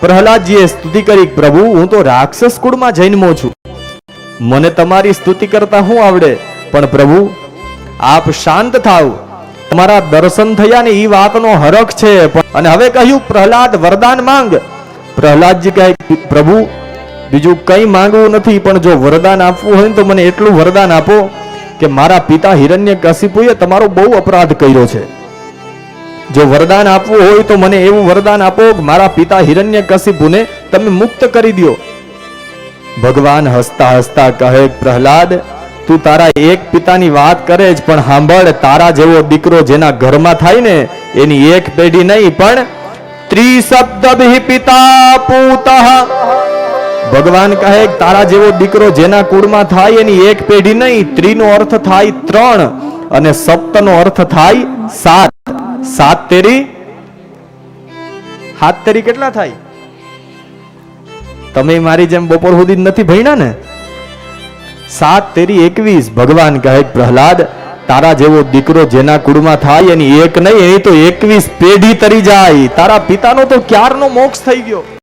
પ્રહલાદજીએ સ્તુતિ કરી, પ્રભુ, હું તો રાક્ષસ કુળમાં જન્મો છું. મને તમારી સ્તુતિ કરતા શું આવડે. પણ પ્રભુ, આપ શાંત થાવ. તમારા દર્શન થયા ને એ વાતનો હરખ છે. અને હવે કહ્યું, પ્રહલાદ, વરદાન માંગ. પ્રહલાદજી કહે, પ્રભુ, બીજું કંઈ માંગવું નથી, પણ જો વરદાન આપવું હોય તો મને એટલું વરદાન આપો કે મારા પિતા હિરણ્ય કશિપુએ તમારો બહુ અપરાધ કર્યો છે. જો વરદાન આપવું હોય તો મને એવું વરદાન આપો મારા પિતા હિરણ્ય કશિપુને તમે મુક્ત કરી દો ભગવાન હસતા હસતા કહે, પ્રહલાદ, તું તારા એક પિતાની વાત કરે જ, પણ સાંભળ તારા જેવો દીકરો જેના ઘરમાં થાય ને, એની એક પેઢી નહીં, પણ ત્રિશબ્દ પિતા પૂતઃ. ભગવાન કહે, તારા જેવો દીકરો જેના કુળમાં થાય, એની એક પેઢી નહીં, ત્રીનો અર્થ થાય ત્રણ અને સપ્તનો અર્થ થાય સાત. સાત તેરી? હાથ તેરી કેટલા થાય? તમે મારી જેમ બપોર સુધી નથી ભણ્યા ને? સાત તેરી એકવીસ. ભગવાન કહે, પ્રહલાદ, તારા જેવો દીકરો જેના કુળમાં થાય એની એક નહીં, એની તો એકવીસ પેઢી તરી જાય. તારા પિતાનો તો ક્યારનો મોક્ષ થઈ ગયો?